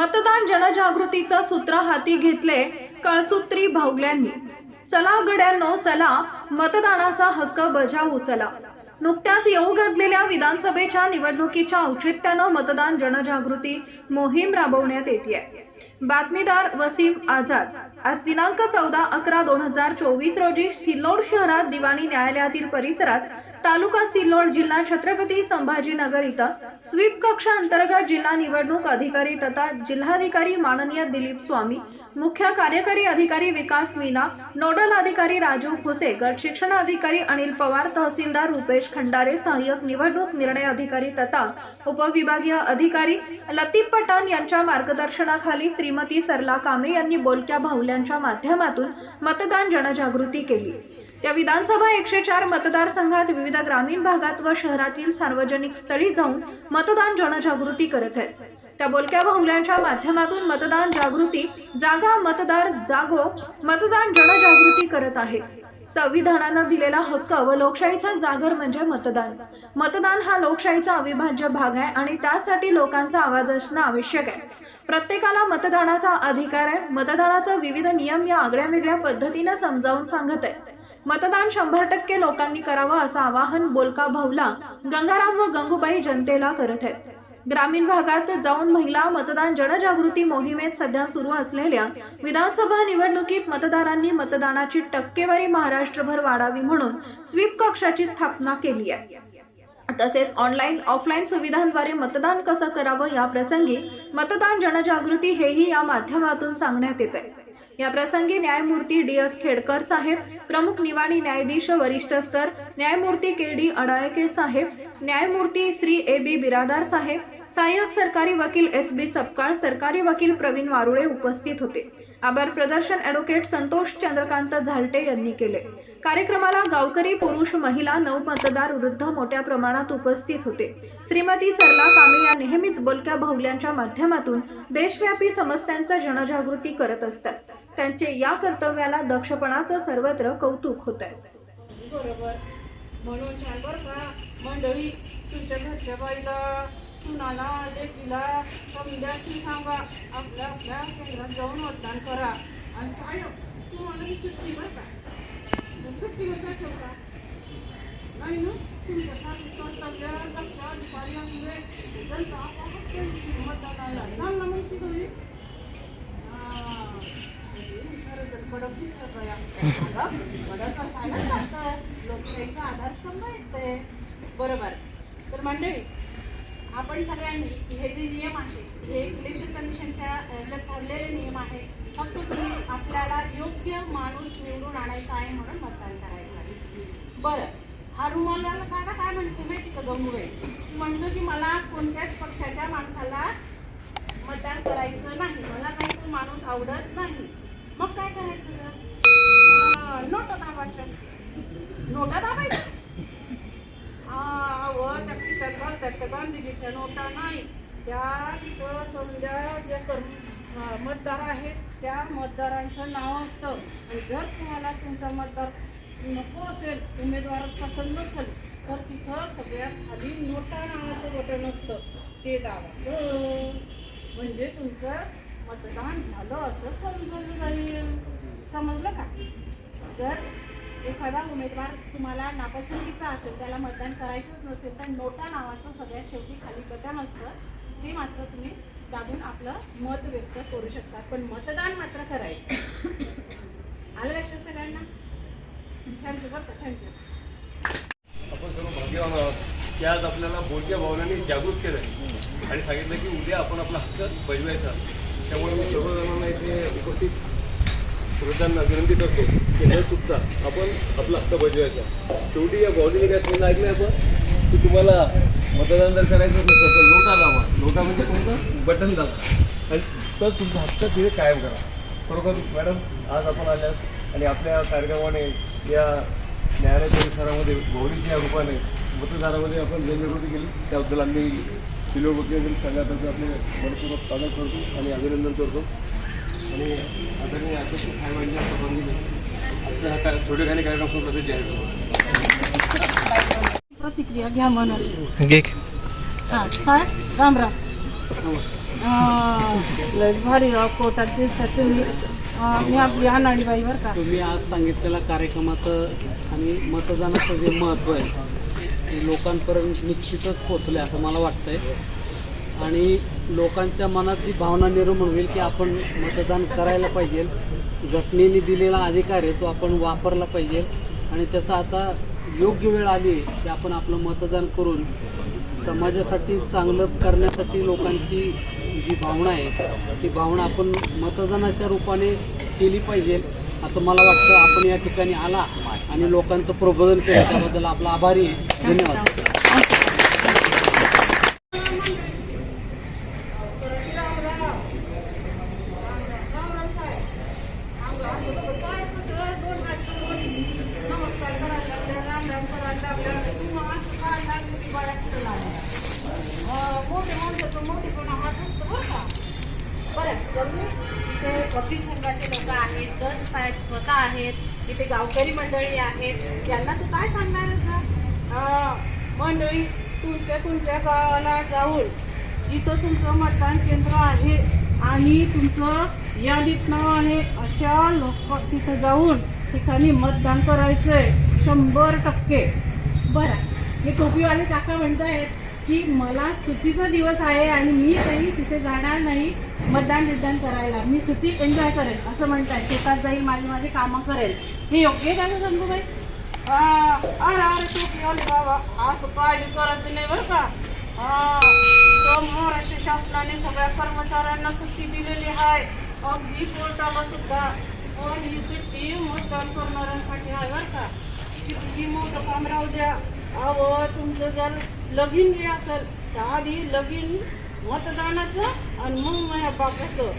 मतदान जनजागृतीचं सूत्र हाती घेतले कळसूत्री भावल्यांनी चला गड्यांनो चला. मतदानाचा हक्क बजावू चला. नुकत्याच येऊ घातलेल्या विधानसभेच्या निवडणुकीच्या औचित्यानं मतदान जनजागृती मोहीम राबवण्यात येते बातमीदार वसीम आझाद. आज दिनांक चौदा अकरा दोन हजार चोवीस रोजी सिल्लोड शहरात दिवाणी न्यायालयातील परिसरात तालुका सिल्लोड जिल्हा छत्रपती संभाजीनगर इथं स्वीप कक्षा अंतर्गत जिल्हा निवडणूक अधिकारी तथा जिल्हाधिकारी माननीय दिलीप स्वामी मुख्य कार्यकारी अधिकारी विकास मीना नोडल अधिकारी राजू खुसे गट शिक्षण अधिकारी अनिल पवार तहसीलदार रुपेश खंडारे सहाय्यक निवडणूक निर्णय अधिकारी तथा उपविभागीय अधिकारी लतीफ पठाण यांच्या मार्गदर्शनाखाली श्रीमती सरला कामे यांनी बोलक्या बाहुल्यांच्या माध्यमातून मतदान जनजागृती केली. त्या विधानसभा एकशे चार मतदारसंघात विविध ग्रामीण भागात व शहरातील सार्वजनिक स्थळी जाऊन मतदान जनजागृती करत आहेत. त्या बोलक्या बाहुल्यांच्या माध्यमातून मतदान जागृती जागा मतदार जागो मतदान जनजागृती करत आहे संविधानानं दिलेला हक्क व लोकशाहीचा जागर म्हणजे मतदान. मतदान हा लोकशाहीचा अविभाज्य भाग आहे आणि त्यासाठी लोकांचा आवाज असणं आवश्यक आहे. प्रत्येकाला मतदानाचा अधिकार आहे. मतदानाचा विविध नियम या आगळ्या वेगळ्या पद्धतीनं समजावून सांगत आहे. मतदान शंभर टक्के लोकांनी करावं असं आवाहन बोलका भाऊला गंगाराम व गंगूबाई जनतेला करत आहेत. ग्रामीण भागात जाऊन महिला मतदान जनजागृती मोहिमेत सध्या सुरू असलेल्या विधानसभा निवडणुकीत मतदारांनी मतदानाची टक्केवारी महाराष्ट्रभर वाढावी म्हणून स्वीप कक्षाची स्थापना केली आहे. तसेच ऑनलाईन ऑफलाईन सुविधांद्वारे मतदान कसं करावं या प्रसंगी मतदान जनजागृती हेही या माध्यमातून सांगण्यात येत आहे या प्रसंगी न्यायमूर्ती डी एस खेडकर साहेब प्रमुख निवाणी न्यायाधीश वरिष्ठ स्तर न्यायमूर्ती के डी अडायके साहेब न्यायमूर्ती श्री ए बी बिरादार साहेब सहाय्यक सरकारी वकील एस बी सपकाळ सरकारी वकील प्रवीण वारुळे उपस्थित होते. आभार प्रदर्शन ॲडव्होकेट संतोष चंद्रकांत झालटे यांनी केले. कार्यक्रमाला गावकरी पुरुष महिला नऊ मतदार वृद्ध मोठ्या प्रमाणात उपस्थित होते. श्रीमती सरला कामे या नेहमीच बोलक्या भावल्यांच्या माध्यमातून देशव्यापी समस्यांचा जनजागृती करत असतात. त्यांचे या कर्तव्याला दक्षपणाचं सर्वत्र कौतुक होत आहे बरोबर. म्हणून छान बरं का. मंडळी तुमच्या घरच्या बाईला सुनाला लेकीला समजा सांगा. आपल्या आपल्या केंद्रात जाऊन मतदान करा. आणि साहेब तुम्हाला मी सुट्टी बरं का? मग सुट्टी होत असेल का? नाही ना? तुमच्यासाठी कर्तव्य लक्षात अधिकारी असले जनता आपोआप जाईल मतदानाला चांगला माहिती तुम्ही लोकशाहीचा आधारस्तंभ येते बरोबर. तर मंडळी आपण सगळ्यांनी हे जे नियम आहे हे इलेक्शन कमिशनच्या ज्या ठरलेले नियम आहेत. फक्त तुम्ही आपल्याला योग्य माणूस निवडून आणायचा आहे म्हणून मतदान करायचं आहे. बरं हा काय दादा काय म्हणते माहिती का गंगूबाई? म्हणतो की मला कोणत्याच पक्षाच्या माणसाला मतदान करायचं नाही. मला काही तो माणूस आवडत नाही. मग काय करायचं तर अं, नोटा दाबाच्या नोटा दाबायच्या? हा व त्या पिशात बघ त्या गांधीजीच्या नोटा नाही. त्या तिथं समजा जे कर्म मतदार आहेत त्या मतदारांचं नाव असतं. आणि जर तुम्हाला तुमचा मतदार नको असेल उमेदवार पसंत नसेल तर तिथं सगळ्यात खाली नोटा नावाचं बटन असतं. ते दाबायचं. म्हणजे तुमचं मतदान झालं असं समजलं जाईल. समजलं का? जर एखादा उमेदवार तुम्हाला नापसंतीचा असेल त्याला मतदान करायचंच नसेल तर नोटा नावाचं सगळ्यात शेवटी खाली बटन असतं. ते मात्र तुम्ही दाबून आपलं मत व्यक्त करू शकता. पण मतदान मात्र करायचं. आलं लक्षात सगळ्यांना? थँक्यू बरं का थँक्यू आपण सर्व भाग्यवान आहोत की आज आपल्याला बोलक्या भावनांनी जागृत केलं. आणि सांगितलं की उद्या आपण आपला हक्क बजवायचा. त्यामुळे मी सर्वजणांना इथे उपस्थित वृद्धांना विनंती करतो की न चुकता आपण आपला हक्क बजवायचा. शेवटी या भावनेने काय सांगितलं ऐकलं आपण. की तुम्हाला मतदान जर करायचं नसेल तर लोटा दाबा लोटा म्हणजे कोणतं बटन दाबा. आणि तर तुमचा हक्क तिथे कायम करा. खरोखर मॅडम आज आपण आल्यात आणि आपल्या कार्यक्रमाने या न्यायालय परिसरामध्ये गौरीच्या रूपाने मतदारामध्ये आपण जनजागृती केली. त्याबद्दल आम्ही शिलोबद्दल वकील आपले मनपूर्वक स्वागत करतो आणि अभिनंदन करतो. आणि आदरणीय अध्यक्ष साहेबांच्या परवानगीने आजचा हा काय छोटेखानी कार्यक्रम सुरू प्रसिद्ध जाहीर प्रतिक्रिया घ्या म्हणून घे हां साहेब राम राम. नमस्कार अं, लयच भारी राव कोर्टात दिसतात तुम्ही. अं, मी आपली अनाडी बाई बरं का. तुम्ही आज सांगितलेल्या कार्यक्रमाचं आणि मतदानाचं जे महत्त्व आहे ते लोकांपर्यंत निश्चितच पोचले असं मला वाटतंय. आणि लोकांच्या मनात जी भावना निर्माण होईल की आपण मतदान करायला पाहिजे घटनेने दिलेला अधिकार आहे तो आपण वापरला पाहिजे. आणि त्याचा आता योग्य वेळ आली की आपण आपलं मतदान करून समाजासाठी चांगलं करण्यासाठी लोकांची जी भावना आहे ती भावना आपण मतदानाच्या रूपाने केली पाहिजे असं मला वाटतं. आपण या ठिकाणी आला आणि लोकांचं प्रबोधन केलं त्याबद्दल आपला आभारी आहे. धन्यवाद नमस्कार करायला लागल्या राम राम करायला लागल्या किंवा असं काय लागलं की बाया कुठं लागल्या अं, मोठे माणसाचं मोठेपणा हाच असतो बरं का करून इथे वकील संघाचे लोक आहेत जज साहेब स्वतः आहेत इथे गावकरी मंडळी आहेत. यांना तू काय सांगणार मंडळी तुमच्या तुमच्या गावाला जाऊन जिथं तुमचं मतदान केंद्र आहे आणि तुमचं यादीत नाव आहे अशा लोक तिथं जाऊन ठिकाणी मतदान करायचंय शंभर टक्के. बरं हे टोपीवाले काका म्हणतायत की मला सुट्टीचा दिवस आहे आणि मी काही तिथे जाणार नाही मतदान विधान करायला मी सुट्टी एन्जॉय करेल असं म्हणताय शेतात जाईल माझी माझी कामं करेल. हे योग्य आहे का सांगू अरे आ, अरे अरे टोपीवाले बाबा असं काळजी करायचं नाही बरं का? तो महाराष्ट्र शासनाने सगळ्या कर्मचाऱ्यांना सुट्टी दिलेली आहे. अगदी कोर्टाला सुद्धा पण ही सुट्टी मतदान करणाऱ्यांसाठी आहे बरं का? किती मोठं काम राहू द्या. अहो तुमचं जर लगीन बी असेल तर आधी लगीन मतदानाचं आणि मग माझ्या बापाचं.